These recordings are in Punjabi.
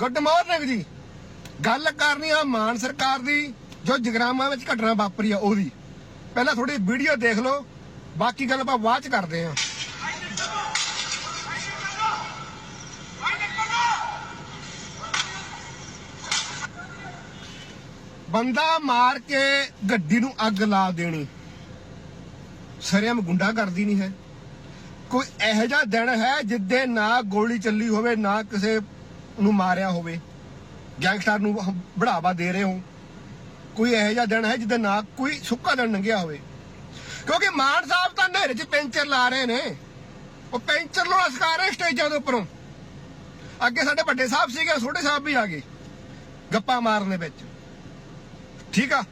ਗੁੱਡ ਮਾਰਨਿੰਗ ਜੀ। ਗੱਲ ਕਰਨੀ ਆ ਮਾਨ ਸਰਕਾਰ ਦੀ, ਜੋ ਜਗਰਾਮਾ ਵਿੱਚ ਘਟਨਾ ਵਾਪਰੀ ਆ ਉਹਦੀ। ਪਹਿਲਾਂ ਥੋੜੀ ਵੀਡੀਓ ਦੇਖ ਲਓ, ਬਾਕੀ ਗੱਲ ਆਪਾਂ ਬਾਅਦ ਚ ਕਰਦੇ ਆ। ਬੰਦਾ ਮਾਰ ਕੇ ਗੱਡੀ ਨੂੰ ਅੱਗ ਲਾ ਦੇਣੀ। ਸਰਿਆਮ ਗੁੰਡਾ ਕਰਦੀ ਨਹੀਂ ਹੈ। ਕੋਈ ਇਹੋ ਜਿਹਾ ਦਿਨ ਹੈ ਜਿੱਦੇ ਨਾ ਗੋਲੀ ਚੱਲੀ ਹੋਵੇ, ਨਾ ਕਿਸੇ ਨੂੰ ਮਾਰਿਆ ਹੋਵੇ। ਗੈਂਗਸਟਰ ਨੂੰ ਬੜਾਵਾ ਦੇ ਰਹੇ ਹੋ। ਕੋਈ ਇਹੋ ਜਿਹਾ ਦਿਨ ਹੈ ਜਿੱਦੇ ਨਾ ਕੋਈ ਸੁੱਕਾ ਦਿਨ ਲੰਘਿਆ ਹੋਵੇ। ਕਿਉਂਕਿ ਮਾਨ ਸਾਹਿਬ ਤਾਂ ਨਹਿਰ 'ਚ ਪੈਂਚਰ ਲਾ ਰਹੇ ਨੇ। ਉਹ ਪੈਂਚਰ ਲਾਉਣਾ ਸਿਖਾ ਰਹੇ ਸਟੇਜਾਂ ਦੇ ਉੱਪਰੋਂ। ਅੱਗੇ ਸਾਡੇ ਵੱਡੇ ਸਾਹਿਬ ਸੀਗੇ, ਛੋਟੇ ਸਾਹਿਬ ਵੀ ਆ ਗਏ। ਗੱਪਾਂ ਮਾਰਨ ਦੇ ਵਿੱਚ। ਠੀਕ ਆ?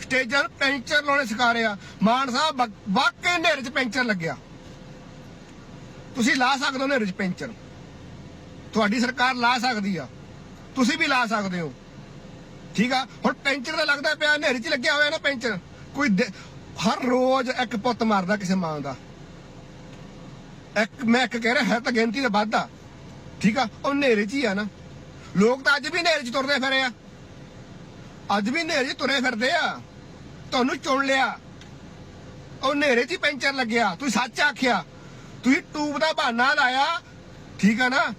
ਸਟੇਜਾਂ ਨੂੰ ਪੈਂਚਰ ਲਾਉਣੇ ਸਿਖਾ ਰਹੇ ਆ। ਮਾਨ ਸਾਹਿਬ ਵਾਕਈ ਨਹਿਰ 'ਚ ਪੈਂਚਰ ਲੱਗਿਆ। ਤੁਸੀਂ ਲਾ ਸਕਦੇ ਹੋ ਨਹਿਰ 'ਚ ਪੈਂਚਰ। ਤੁਹਾਡੀ ਸਰਕਾਰ ਲਾ ਸਕਦੀ ਆ। ਤੁਸੀਂ ਵੀ ਲਾ ਸਕਦੇ ਹੋ। ਠੀਕ ਆ? ਹੁਣ ਪੈਂਚਰ ਦਾ ਲੱਗਦਾ ਪਿਆ ਨਹਿਰ 'ਚ ਲੱਗਿਆ ਹੋਇਆ ਨਾ ਪੈਂਚਰ। ਕੋਈ ਹਰ ਰੋਜ਼ ਇੱਕ ਪੁੱਤ ਮਾਰਦਾ ਕਿਸੇ ਮਾਂ ਦਾ। ਇੱਕ, ਮੈਂ ਇੱਕ ਕਹਿ ਰਿਹਾ ਹੈ ਤਾਂ ਗਿਣਤੀ ਦਾ ਵਾਧਾ। ਠੀਕ ਆ? ਉਹ ਹਨੇਰੇ 'ਚ ਹੀ ਆ ਨਾ। ਲੋਕ ਤਾਂ ਅੱਜ ਵੀ ਹਨੇਰੇ 'ਚ ਤੁਰਦੇ ਫਿਰੇ ਆ। ਅੱਜ ਵੀ ਹਨੇਰੇ 'ਚ ਤੁਰੇ ਫਿਰਦੇ ਆ। ਤੁਹਾਨੂੰ ਚੁਣ ਲਿਆ। ਉਹ ਹਨੇਰੇ 'ਚ ਹੀ ਪੈਂਚਰ ਲੱਗਿਆ। ਤੁਸੀਂ ਸੱਚ ਆਖਿਆ। ਤੁਸੀਂ ਟੂਬ ਦਾ ਬਹਾਨਾ ਲਾਇਆ। ਠੀਕ ਆ ਨਾ?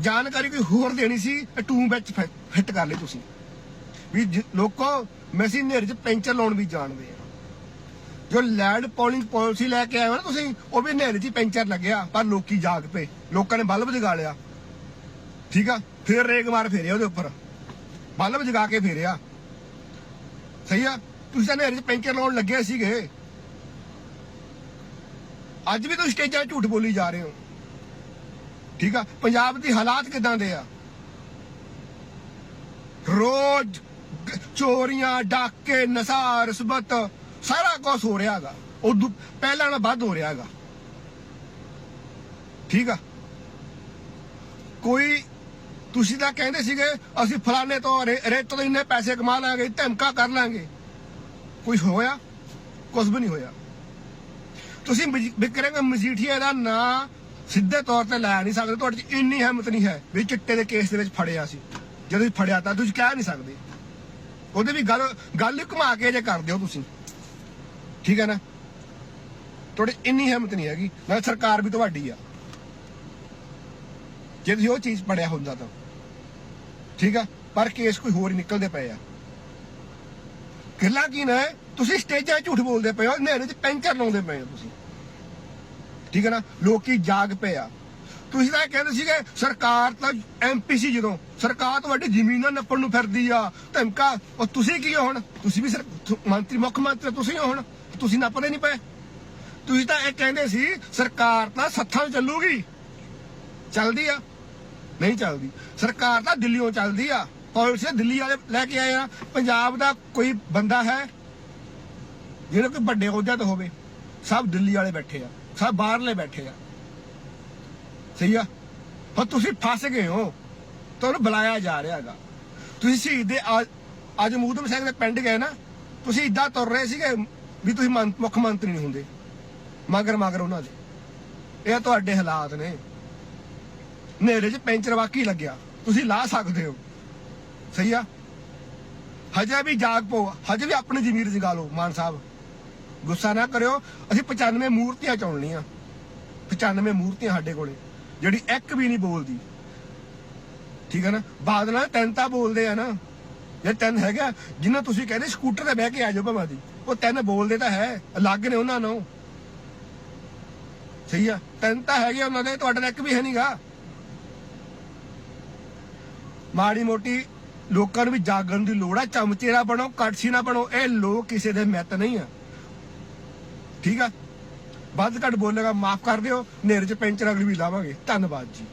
ਜਾਣਕਾਰੀ ਕੋਈ ਹੋਰ ਦੇਣੀ ਸੀ ਟੂ ਟੂਬ ਵਿੱਚ ਫਿੱਟ ਕਰ ਲਈ ਤੁਸੀਂ। ਵੀ ਜ- ਲੋਕੋ ਮੈਸੀ ਨਹਿਰ 'ਚ ਪੈਂਚਰ ਲਾਉਣ ਵੀ ਜਾਣਦੇ ਆ। ਜੋ ਲੈਂਡ ਪੋਲਿੰਗ ਪਾਲਿਸੀ ਲੈ ਕੇ ਆਏ ਹੋ ਨਾ ਤੁਸੀਂ, ਉਹ ਵੀ ਨਹਿਰ 'ਚ ਪੈਂਚਰ ਲੱਗਿਆ, ਪਰ ਲੋਕੀ ਜਾਗ ਪਏ। ਲੋਕਾਂ ਨੇ ਬਲਬ ਜਗਾ ਲਿਆ। ਠੀਕ ਆ? ਫਿਰ ਰੇਗ ਮਾਰ ਫੇਰਿਆ ਉਹਦੇ ਉੱਪਰ। ਬਲਬ ਜਗਾ ਕੇ ਫੇਰਿਆ। ਸਹੀ ਆ? ਤੁਸੀਂ ਤਾਂ ਨਹਿਰ 'ਚ ਪੈਂਚਰ ਲਾਉਣ ਲੱਗੇ ਸੀਗੇ। ਅੱਜ ਵੀ ਤੁਸੀਂ ਸਟੇਜਾਂ 'ਤੇ ਝੂਠ ਬੋਲੀ ਜਾ ਰਹੇ ਹੋ। ਠੀਕ ਆ? ਪੰਜਾਬ ਦੀ ਹਾਲਾਤ ਕਿਦਾਂ ਦੇ ਆ? ਰੋਜ਼ ਚੋਰੀਆਂ, ਡਾਕੇ, ਨਸ਼ਾ, ਰਿਸ਼ਵਤ, ਸਾਰਾ ਕੁਝ ਹੋ ਰਿਹਾਗਾ ਉਹ ਪਹਿਲਾਂ ਨਾਲੋਂ ਵੱਧ ਹੋ ਰਿਹਾਗਾ ਠੀਕ ਆ? ਕੋਈ, ਤੁਸੀਂ ਤਾਂ ਕਹਿੰਦੇ ਸੀਗੇ, ਅਸੀਂ ਫਲਾਣੇ ਤੋਂ ਰੇਤ ਤੋਂ ਇੰਨੇ ਪੈਸੇ ਕਮਾ ਲਾਂਗੇ, ਧਮਕਾ ਕਰ ਲਾਂਗੇ। ਕੁਝ ਹੋਇਆ? ਕੁਝ ਵੀ ਨਹੀਂ ਹੋਇਆ। ਤੁਸੀਂ ਮਜ- ਵਿਕਰਮ ਮਜੀਠੀਆ ਦਾ ਨਾਂ ਸਿੱਧੇ ਤੌਰ ਤੇ ਲੈ ਨਹੀਂ ਸਕਦੇ, ਤੁਹਾਡੇ 'ਚ ਇੰਨੀ ਹਿੰਮਤ ਨਹੀਂ ਹੈ ਵੀ ਚਿੱਟੇ ਦੇ ਕੇਸ ਦੇ ਵਿੱਚ ਫੜਿਆ ਸੀ। ਜਦੋਂ ਤੁਸੀਂ ਫੜਿਆ ਤਾਂ ਤੁਸੀਂ ਕਹਿ ਨਹੀਂ ਸਕਦੇ। ਉਹਦੇ ਵੀ ਗੱਲ ਗੱਲ ਘੁਮਾ ਕੇ ਜੇ ਕਰਦੇ ਹੋ ਤੁਸੀਂ। ਠੀਕ ਹੈ ਨਾ? ਤੁਹਾਡੇ ਇੰਨੀ ਹਿੰਮਤ ਨਹੀਂ ਹੈਗੀ, ਨਾਲ ਸਰਕਾਰ ਵੀ ਤੁਹਾਡੀ ਆ। ਜੇ ਤੁਸੀਂ ਉਹ ਚੀਜ਼ ਪੜਿਆ ਹੁੰਦਾ ਤਾਂ। ਠੀਕ ਆ? ਪਰ ਕੇਸ ਕੋਈ ਹੋਰ ਨਿਕਲਦੇ ਪਏ ਆ। ਗੱਲਾਂ ਕੀ ਨੇ? ਤੁਸੀਂ ਸਟੇਜਾਂ 'ਤੇ ਝੂਠ ਬੋਲਦੇ ਪਏ ਹੋ ਨੇਰੇ 'ਚ ਪੈਂਚਰ ਲਾਉਂਦੇ ਪਏ ਹੋ ਤੁਸੀਂ। ਠੀਕ ਹੈ ਨਾ? ਲੋਕੀ ਜਾਗ ਪਏ ਆ। ਤੁਸੀਂ ਤਾਂ ਇਹ ਕਹਿੰਦੇ ਸੀਗੇ, ਸਰਕਾਰ ਤਾਂ ਐਮਪੀ ਸੀ ਜਦੋਂ। ਸਰਕਾਰ ਤੁਹਾਡੀ ਜ਼ਮੀਨਾਂ ਨੱਪਣ ਨੂੰ ਫਿਰਦੀ ਆ। ਧਮਕਾ। ਉਹ ਤੁਸੀਂ ਕੀ ਹੋ ਹੁਣ? ਤੁਸੀਂ ਵੀ ਮੰਤਰੀ, ਮੁੱਖ ਮੰਤਰੀ ਤੁਸੀਂ ਹੋ ਹੁਣ। ਤੁਸੀਂ ਨੱਪਦੇ ਨਹੀਂ ਪਏ। ਤੁਸੀਂ ਤਾਂ ਇਹ ਕਹਿੰਦੇ ਸੀ, ਸਰਕਾਰ ਤਾਂ ਸੱਥਾਂ ਚੱਲੂਗੀ। ਚੱਲਦੀ ਆ। ਨਹੀਂ ਚੱਲਦੀ। ਸਰਕਾਰ ਤਾਂ ਦਿੱਲੀੋਂ ਚੱਲਦੀ ਆ। ਪੁਲਿਸ ਦਿੱਲੀ ਵਾਲੇ ਲੈ ਕੇ ਆਏ ਆ। ਪੰਜਾਬ ਦਾ ਕੋਈ ਬੰਦਾ ਹੈ, ਜਿਹੜਾ ਕੋਈ ਵੱਡੇ ਅਹੁਦੇ ਤੇ ਹੋਵੇ, ਸਭ ਦਿੱਲੀ ਵਾਲੇ ਬੈਠੇ ਆ। ਸਭ ਬਾਹਰਲੇ ਬੈਠੇ ਆ। ਸਹੀ ਆ? ਪਰ ਤੁਸੀਂ ਫਸ ਗਏ ਹੋ। ਤੁਹਾਨੂੰ ਬੁਲਾਇਆ ਜਾ ਰਿਹਾ ਹੈਗਾ। ਤੁਸੀਂ ਸ਼ਹੀਦ ਦੇ ਅੱਜ- ਮੂਦਮ ਸਿੰਘ ਦੇ ਪਿੰਡ ਗਏ ਨਾ, ਤੁਸੀਂ ਇਦਾਂ ਤੁਰ ਰਹੇ ਸੀਗੇ ਵੀ ਤੁਸੀਂ ਮੁੱਖ ਮੰਤਰੀ ਨਹੀਂ ਹੁੰਦੇ। ਮਗਰ ਮਗਰ ਉਹਨਾਂ ਦੇ। ਇਹ ਤੁਹਾਡੇ ਹਾਲਾਤ ਨੇ। ਨੇਰੇ 'ਚ ਪੈਂਚਰ ਵਾਕੀ ਲੱਗਿਆ। ਤੁਸੀਂ ਲਾ ਸਕਦੇ ਹੋ। ਸਹੀ ਆ? ਹਜੇ ਵੀ ਜਾਗ ਪੋ ਹਜੇ ਵੀ ਆਪਣੀ ਜ਼ਮੀਰ ਜਗਾ ਲਓ, ਮਾਨ ਸਾਹਿਬ। ਗੁੱਸਾ ਨਾ ਕਰਿਓ, ਅਸੀਂ 95 ਮੂਰਤੀਆਂ ਚੁਣਨੀਆਂ। 95 ਮੂਰਤੀਆਂ ਸਾਡੇ ਕੋਲੇ, ਜਿਹੜੀ ਇੱਕ ਵੀ ਨਹੀਂ ਬੋਲਦੀ। ਠੀਕ ਹੈ ਨਾ? ਬਾਦਲਾਂ ਤਿੰਨ ਤਾਂ ਬੋਲਦੇ ਆ ਨਾ। ਇਹ ਤਿੰਨ ਹੈਗਾ ਜਿਨ੍ਹਾਂ ਤੁਸੀਂ ਕਹਿੰਦੇ ਸਕੂਟਰ ਤੇ ਬਹਿ ਕੇ ਆ ਜਾਓ ਭਾਵੇਂ ਦੀ, ਉਹ ਤਿੰਨ ਬੋਲਦੇ ਤਾਂ ਹੈ, ਅਲੱਗ ਨੇ ਉਹਨਾਂ ਨੂੰ। ਸਹੀ ਆ? ਤਿੰਨ ਤਾਂ ਹੈਗੇ ਉਹਨਾਂ ਦੇ, ਤੁਹਾਡੇ ਨਾਲ ਇੱਕ ਵੀ ਹੈ ਨਹੀਂਗਾ ਮਾੜੀ ਮੋਟੀ ਲੋਕਾਂ ਨੂੰ ਵੀ ਜਾਗਣ ਦੀ ਲੋੜ ਆ ਚਮਚੇ ਨਾ ਬਣੋ, ਕੜਛੀ ਨਾ ਬਣੋ, ਇਹ ਲੋਕ ਕਿਸੇ ਦੇ ਮਿੱਤ ਨਹੀਂ ਆ। ਠੀਕ ਆ? ਵੱਧ ਘੱਟ ਬੋਲੇਗਾ, ਮਾਫ ਕਰ ਦਿਓ। ਨੇਰੇ ਚ ਪੈਂਚਰ ਅਗਲੀ ਵੀ ਲਾਵਾਂਗੇ। ਧੰਨਵਾਦ ਜੀ।